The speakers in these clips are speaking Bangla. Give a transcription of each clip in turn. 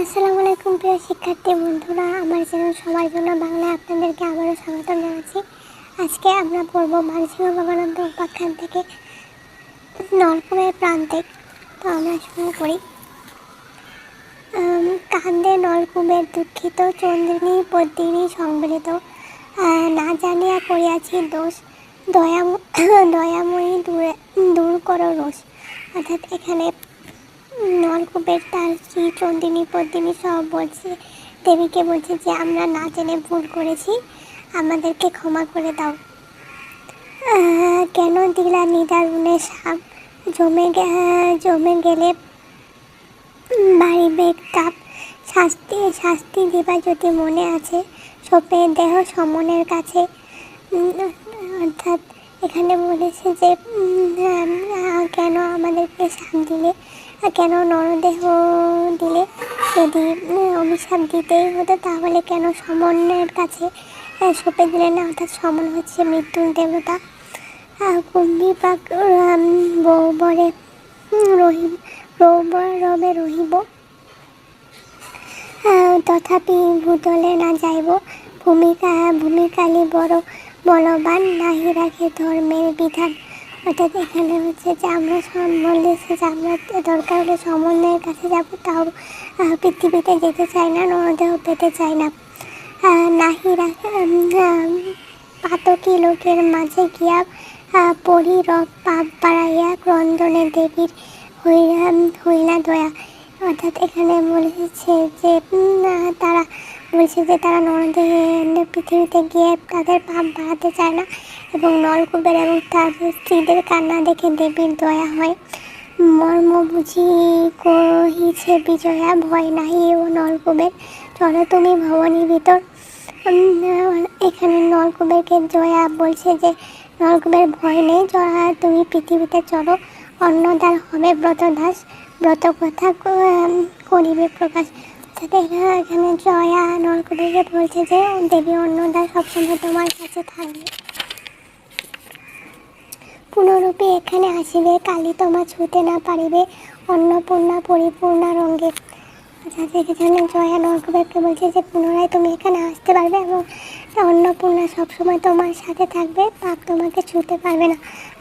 আসসালামু আলাইকুম প্রিয় শিক্ষার্থী বন্ধুরা, আমার চ্যানেল সবার জন্য বাংলায় আপনাদেরকে আবারও স্বাগত জানাচ্ছি। আজকে আমরা পড়ব মানসিক ভবানন্দ উপাখ্যান থেকে নলকূপের প্রান্তিক তো আমরা শুরু করি। কান্দে নলকূপের দুঃখিত চন্দ্রিনী পদ্মিনী সংবলিত না জানিয়া করিয়াছি দোষ দয়া দয়াময়ী দূরে, দূর করো রোষ। অর্থাৎ এখানে নলকূপের তার স্ত্রী চন্দিনী পদ্মিনী সব বলছে। দেবীকে বলছে যে, আমরা না জেনে ভুল করেছি। আমাদেরকে ক্ষমা করে দাও। কেন দিলা নিদারুণে সাপ? জমে জমে গেলে বাড়িবে তাপ। শাস্তি শাস্তি দিবা যদি মনে আছে। সোপে দেহ সমনের কাছে। অর্থাৎ এখানে বলেছে যে কেন আমাদেরকে সাপ দিলে কেন নরদেহ দিলে? যদি অভিশাপ দিতেই হতো, তাহলে কেন সমনের কাছে সঁপে দিলে না? অর্থাৎ সমন হচ্ছে মৃত্যুর দেবতা। কুম্ভি পাক বউ বরে রহিব রৌব রবে রহিব। তথাপি ভূতলে না যাইব। ভূমিকা, ভূমিকালী বড় বলবান, নাহি রাখে ধর্মের বিধান। অর্থাৎ এখানে হচ্ছে যে আমরা সব বলেছি যে আমরা দরকার হলে সমন্বয়ের কাছে যাব, তাও পৃথিবীতে যেতে চাই না নরদেহ পেতে চাই না। নাহি পাতকি লোকের মাঝে গিয়া পরি রব পাপ বাড়াইয়া ক্রন্দনে দেবীর হইলা হইলা দয়া। অর্থাৎ এখানে বলেছে যে তারা বলছে যে তারা নরদের পৃথিবীতে গিয়ে তাদের পাপ বাড়াতে চায় না এবং নলকূপের এবং তাদের স্ত্রীদের কান্না দেখে দেবীর দয়া হয়। মর্ম বুঝি কহিছে বিজয়া, ভয় নাহি ও নলকূপের। চলো তুমি ভবনী ভিতর। এখানে নলকূপেরকে জয়া বলছে যে, নলকূপের ভয় নেই, জয়া তুমি পৃথিবীতে চলো। অন্নদার হবে ব্রতদাস। ব্রত কথা করিবে প্রকাশ। অর্থাৎ এখানে জয়া বলছে যে, দেবী অন্নদা সবসময় তোমার কাছে থাকবে। এখানে আসিবে, কালী ছুতে না পারিবে, অন্নপূর্ণা পরিপূর্ণা রঙ্গে। অর্থাৎ এখানে জয়া বলছে যে, পুনরায় তুমি এখানে আসতে পারবে এবং অন্নপূর্ণা সবসময় তোমার সাথে থাকবে, পাপ তোমাকে ছুতে পারবে না।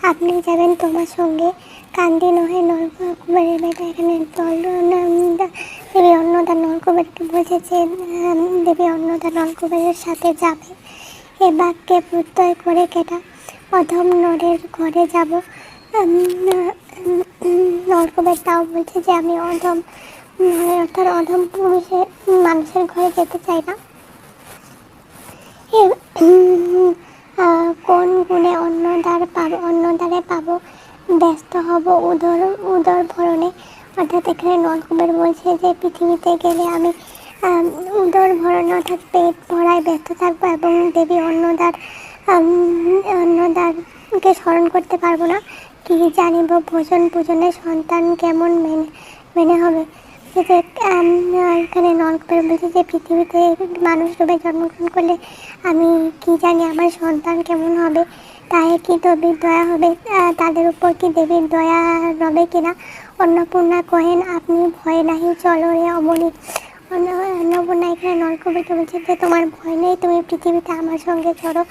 আপনি যাবেন তোমার সঙ্গে। কান্দি নহে নরকুবেরের বেটা এখানে দল যে উম, দেবী অন্নদা নরকুবেরের সাথে যাবে। এ বাক্যে প্রত্যয় করে কেটা অধম নরের ঘরে যাব। নরকবের তাও বলছে যে আমি অধম অর্থাৎ অধম পুরুষের মানুষের ঘরে যেতে চাই না। কোন গুণে অন্নদার পাবো অন্নদারে পাবো? ব্যস্ত হব উদর উদর ভরণে। অর্থাৎ এখানে নলকুবের বলছে যে পৃথিবীতে গেলে আমি উদর ভরণে অর্থাৎ পেট ভরায় ব্যস্ত থাকব এবং দেবী অন্নদার অন্নদারকে স্মরণ করতে পারব না। কি জানিব ভোজন পূজনে সন্তান কেমন মেনে মেনে হবে? এখানে নলকুবের বলছে যে পৃথিবীতে মানুষ রূপে জন্মগ্রহণ করলে আমি কি জানি আমার সন্তান কেমন হবে। তাই কি দেবীর দয়া হবে? তাদের উপর কি দেবীর দয়া রবে কিনা? অন্নপূর্ণা কহেন আপনি ভয় নাহি চলো রে অমনি। অন্নপূর্ণা এখানে নলকূপকে বলছে যে, তোমার ভয় নেই, তুমি পৃথিবীতে আমার সঙ্গে চলো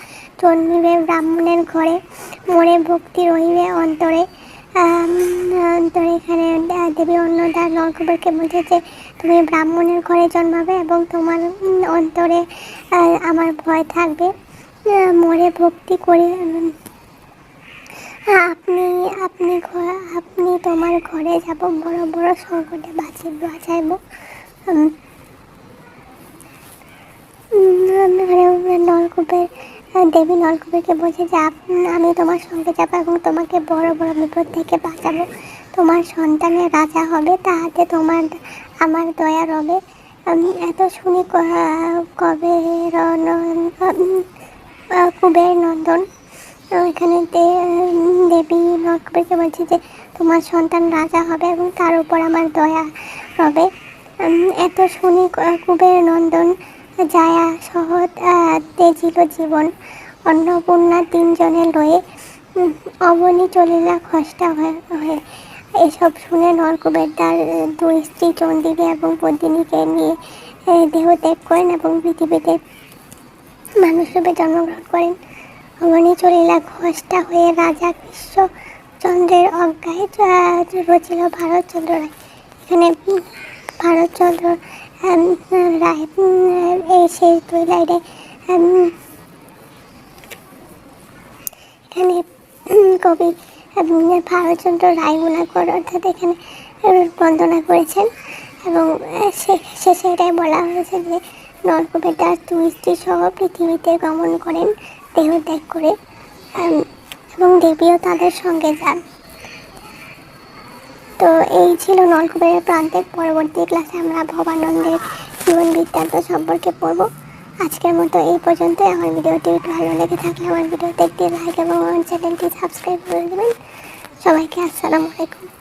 জন্মিবে ব্রাহ্মণের ঘরে, মরে ভক্তি রহিবে অন্তরে। অন্তরে এখানে দেবী অন্নদা নলকূপকে বলছে যে, তুমি ব্রাহ্মণের ঘরে জন্মাবে এবং তোমার অন্তরে আমার ভয় থাকবে। মরে ভক্তি করে আপনি আপনি আপনি তোমার ঘরে যাব, বড় বড় সংকটে বাঁচি বাঁচাইব। নলকূপের দেবী নলকূপেরকে বলছে যে আমি তোমার সঙ্গে যাব এবং তোমাকে বড় বড় বিপদ থেকে বাঁচাবো। তোমার সন্তানের রাজা হবে, তাহাতে তোমার, আমার দয়া রবে। আমি এত শুনি কবে রন- কুবের নন্দন। তো এখানে দেবী নরকবেরকে বলছে যে, তোমার সন্তান রাজা হবে এবং তার উপর আমার দয়া হবে। এত শুনি কুবের নন্দন জায়া সহ তেজিল জীবন। অন্নপূর্ণা তিনজনে লয়ে অবনী চলিলা খসটা হয়ে এসব শুনে নরকুবের তার দুই স্ত্রী চন্দিনী এবং পদ্মিনীকে নিয়ে দেহ দেহত্যাগ করেন এবং পৃথিবীতে মানুষ রূপে জন্মগ্রহণ করেন। অমনি চলিলা ঘোষটা হয়ে রাজা কৃষ্ণচন্দ্রের অজ্ঞায় রচিল ভারতচন্দ্র রায়। এখানে ভারতচন্দ্র রায় এই শেষ দুই লাইনে এখানে কবি ভারতচন্দ্র রায় গুণাকর অর্থাৎ এখানে বন্দনা করেছেন। এবং শেষে এটাই বলা হয়েছে যে নরকূপের তার দুই স্ত্রী সহ পৃথিবীতে গমন করেন, দেহ ত্যাগ করে এবং দেবীও তাদের সঙ্গে যান। তো এই ছিল নলকূপের প্রান্তের পরবর্তী ক্লাসে আমরা ভবানন্দের জীবন বৃত্তান্ত সম্পর্কে পড়ব। আজকের মতো এই পর্যন্ত। আমার ভিডিওটি ভালো লেগে থাকলে আমার ভিডিওতে একটি লাইক এবং আমার চ্যানেলটি সাবস্ক্রাইব করে দেবেন। সবাইকে আসসালামু আলাইকুম।